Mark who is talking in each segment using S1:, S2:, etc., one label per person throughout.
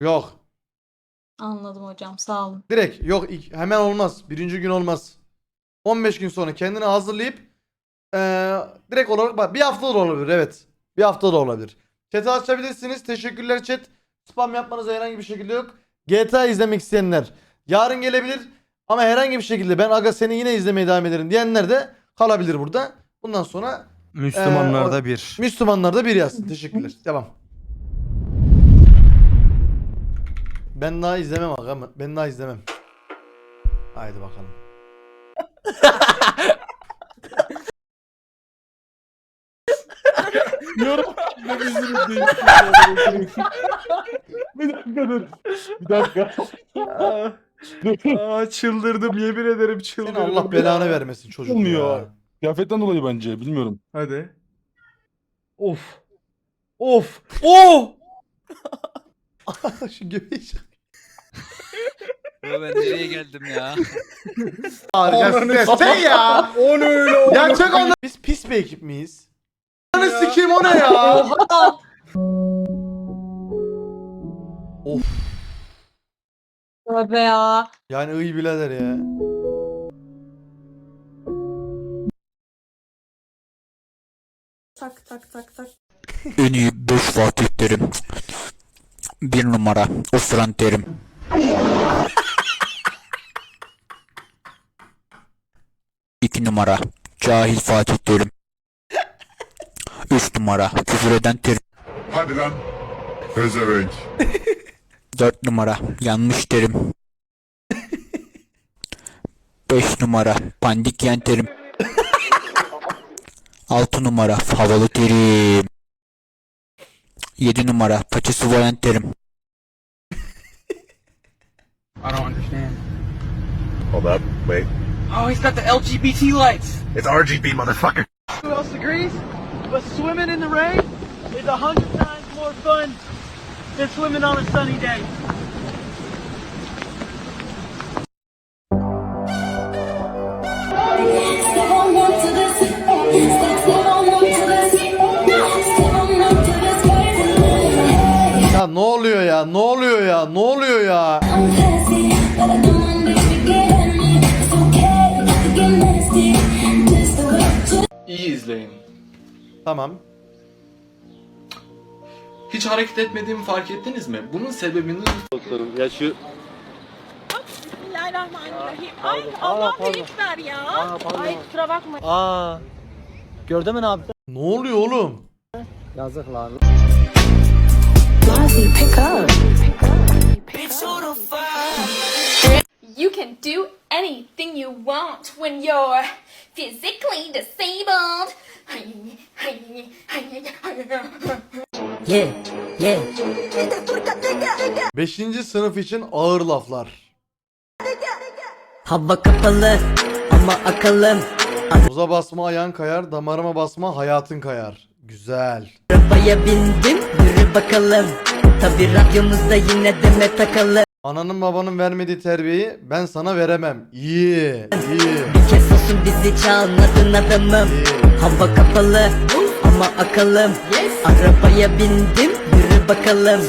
S1: Yok.
S2: Anladım hocam sağ olun.
S1: Direkt yok ilk- hemen olmaz. Birinci gün olmaz. 15 gün sonra kendini hazırlayıp eee, direkt olarak bak bir hafta da olabilir evet. Bir hafta da olabilir. Chat'i açabilirsiniz. Teşekkürler chat. Spam yapmanıza herhangi bir şekilde yok. GTA izlemek isteyenler yarın gelebilir ama herhangi bir şekilde ben aga seni yine izlemeye devam ederim diyenler de kalabilir burada. Bundan sonra
S3: Müslümanlarda
S1: Ee,
S3: bir.
S1: Müslümanlar da bir yazsın. Teşekkürler. Devam. Ben daha izlemem aga. Ben daha izlemem. Haydi bakalım.
S4: Yorum. Bir dakika dur. Bir dakika. Dur.
S3: Aa çıldırdım yemin ederim
S1: Seni
S3: çıldırdım.
S1: Allah belanı vermesin çocuk
S4: Olmuyor.
S1: ya.
S4: Kıyafetten dolayı bence bilmiyorum.
S3: Hadi. Of. Of. Oh!
S1: Şu göbeği.
S5: Ya ben nereye geldim ya?
S1: Arkadaşlar sen ya.
S3: O ne öyle
S1: Ya çek onu. Biz pis bir ekip miyiz? Ananı sikeyim o ne ya? of.
S2: Tövbe ya.
S1: Yani iyi birader ya.
S2: Tak tak tak tak.
S6: En iyi 5 Fatih derim. 1 numara. Ofran derim. 2 numara. Cahil Fatih Terim. 3 numara. Küfür eden Terim.
S7: Hadi lan. Pezevenk.
S6: 4 numara. Yanmış Terim. 5 numara. Pandik yen Terim. 6 numara. Havalı Terim. 7 numara. Paçası vayan Terim.
S8: I don't understand.
S7: Hold up. Wait.
S8: Oh, he's got the LGBT lights.
S7: It's RGB, motherfucker.
S9: Who else agrees? But swimming in the rain is a hundred times more fun than swimming on a sunny day.
S10: Step on up to this. Step, step on up to this. Step on up to this crazy.
S1: Ya ne oluyor ya? Ne oluyor ya? Ne oluyor ya? Tamam.
S11: Hiç hareket etmediğimi fark ettiniz mi? Bunun sebebini
S4: Ya şu
S2: Bismillahirrahmanirrahim. Ay Allah büyük ver ya. Ay kusura bakma.
S9: Aa. Gördün mü ne yaptı?
S1: Ne oluyor oğlum?
S9: Yazık lan.
S10: You can do anything you want when you're physically disabled.
S9: Yeah, yeah.
S1: Beşinci sınıf için ağır laflar.
S9: Hava kapalı ama akıllım.
S1: Muza basma ayağın kayar, damarıma basma hayatın kayar. Güzel.
S9: Arabaya bindim, yürü bakalım. Tabi radyomuzda yine deme takılı.
S1: Ananın babanın vermediği terbiyeyi ben sana veremem. İyi, iyi,
S9: Bir kez olsun bizi çalmadın adamım. Hava kapalı ama akıllım. Arabaya bindim, yürü bakalım.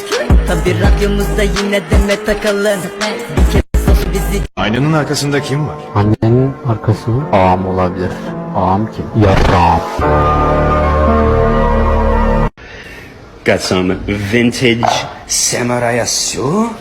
S9: Tabi radyomuzda yine deme takılı. Bir kez olsun bizi
S7: Aynanın arkasında kim var?
S6: Annenin arkası mı? Ağam olabilir. Ağam kim? Yaprağım.
S8: Got some vintage samurai suit.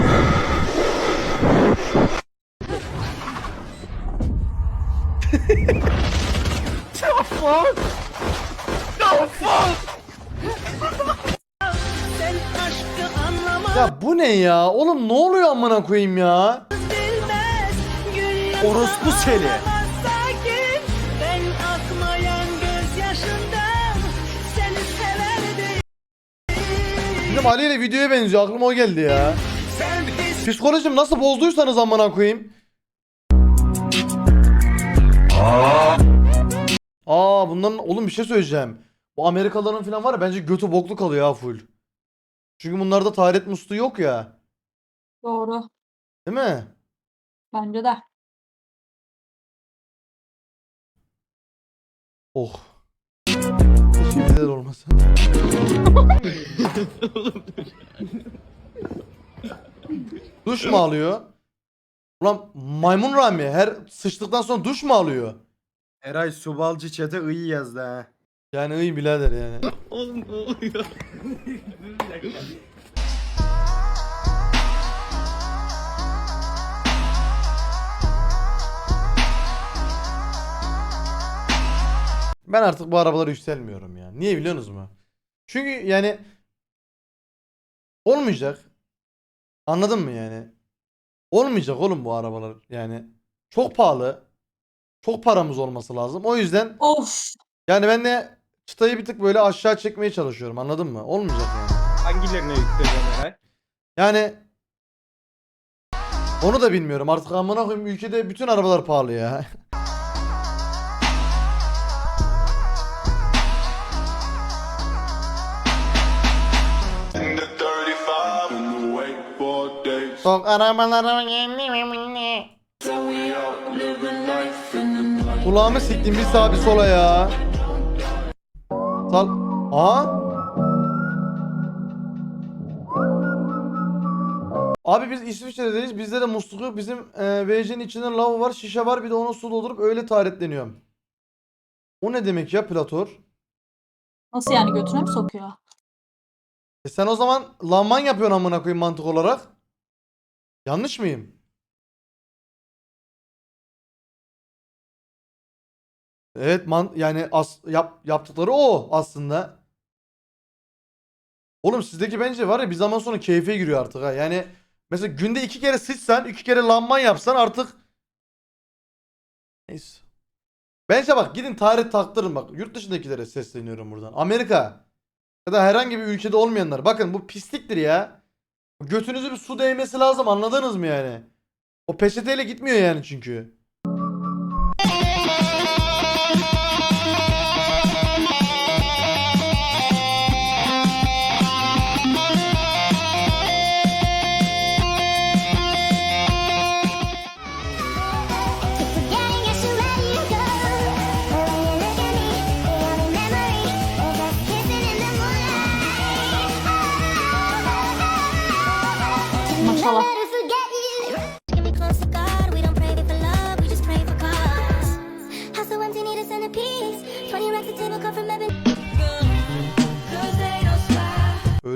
S1: Allah. Ya bu ne ya? Oğlum ne oluyor amına koyayım ya?
S3: Orospu seni.
S10: Ben akmayan gözyaşından seni severdim.
S1: Bizim Ali ile videoya benziyor. Aklıma o geldi ya. Psikolojim nasıl bozduysanız amına koyayım. Aa bunların oğlum bir şey söyleyeceğim. Bu Amerikalıların falan var ya bence götü boklu kalıyor ha full. Çünkü bunlarda taharet musluğu yok ya.
S2: Doğru.
S1: Değil mi?
S2: Bence de.
S1: Oh. Keşke bizde de olmasa. duş mu alıyor? Ulan maymun Rami her sıçtıktan sonra duş mu alıyor?
S3: Eray Subalcı çete iyi yazdı ha.
S1: Yani iyi birader yani.
S3: Oğlum ne oluyor?
S1: Ben artık bu arabalara yükselmiyorum ya. Niye biliyorsunuz mu? Çünkü yani olmayacak. Anladın mı yani? Olmayacak oğlum bu arabalar yani. Çok pahalı. Çok paramız olması lazım. O yüzden
S2: Of.
S1: yani ben de çıtayı bir tık böyle aşağı çekmeye çalışıyorum. Anladın mı? Olmayacak yani.
S3: Hangilerine yükledin Eray?
S1: Yani onu da bilmiyorum. Artık amına koyayım ülkede bütün arabalar pahalı ya. Çok arabalarım yeni Kulağımı siktim bir sağa bir sola ya. Sal. Aa. Abi biz İsviçre'deyiz. Bizde de musluk yok. Bizim e, VC'nin içinde lav var, şişe var. Bir de onu su doldurup öyle taharetleniyorum. O ne demek ya Plator?
S2: Nasıl yani götüne mi sokuyor?
S1: E sen o zaman lavman yapıyorsun amına koyayım mantık olarak. Yanlış mıyım? Evet man yani as yap yaptıkları o aslında. Oğlum sizdeki bence var ya bir zaman sonra keyfe giriyor artık ha. Yani mesela günde iki kere sıçsan, iki kere lanman yapsan artık Neyse. Bence bak gidin tarih taktırın bak. Yurt dışındakilere sesleniyorum buradan. Amerika ya da herhangi bir ülkede olmayanlar. Bakın bu pisliktir ya. Götünüzü bir su değmesi lazım anladınız mı yani? O peçeteyle gitmiyor yani çünkü.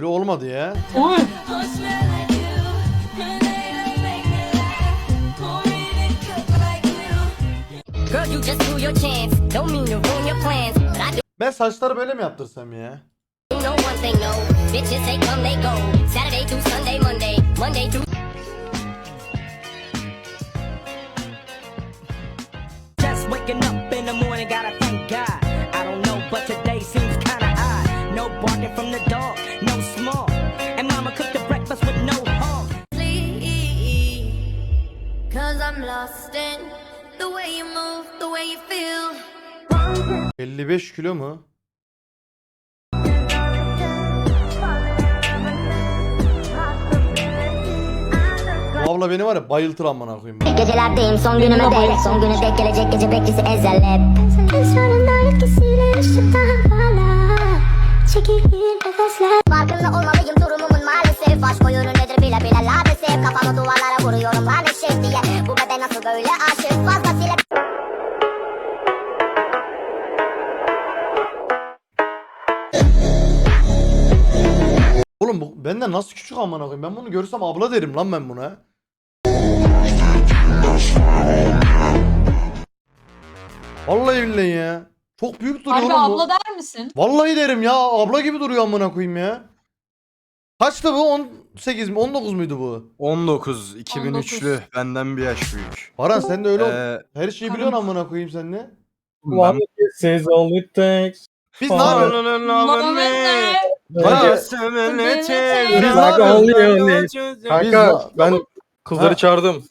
S1: Öyle olmadı ya.
S2: Oy.
S1: Ben saçları böyle mi yaptırsam ya?
S10: Lost in the way you move, the way you feel.
S1: 55 kilo mu? Bu abla beni var ya bayıltır amına koyayım.
S10: Gecelerdeyim son günüme dek Son güne dek gelecek gece bekçisi ezel hep Esrarın etkisiyle ışıktan parla Çekilir nefesler Farkında olmalıyım durumumun maalesef Aşk oyunu nedir bile bile labesef Kafamı duvarlara
S1: Oğlum bu benden nasıl küçük amına koyayım? Ben bunu görsem abla derim lan ben buna. Vallahi billahi ya. Çok büyük duruyor
S2: Harbi
S1: oğlum bu.
S2: abla der misin?
S1: Vallahi derim ya abla gibi duruyor amına koyayım ya. Kaçtı bu? 18 mi? 19 muydu bu?
S3: 19 2003'lü benden bir yaş büyük.
S1: Baran sen de öyle ol.
S3: Ee,
S1: Her şeyi biliyorsun amına koyayım sen ne?
S3: ben...
S4: Says all it takes.
S1: Biz ne yapıyoruz?
S2: Ulan ne?
S1: Kanka. Biz ne yapıyoruz?
S4: Kanka ben kızları çağırdım.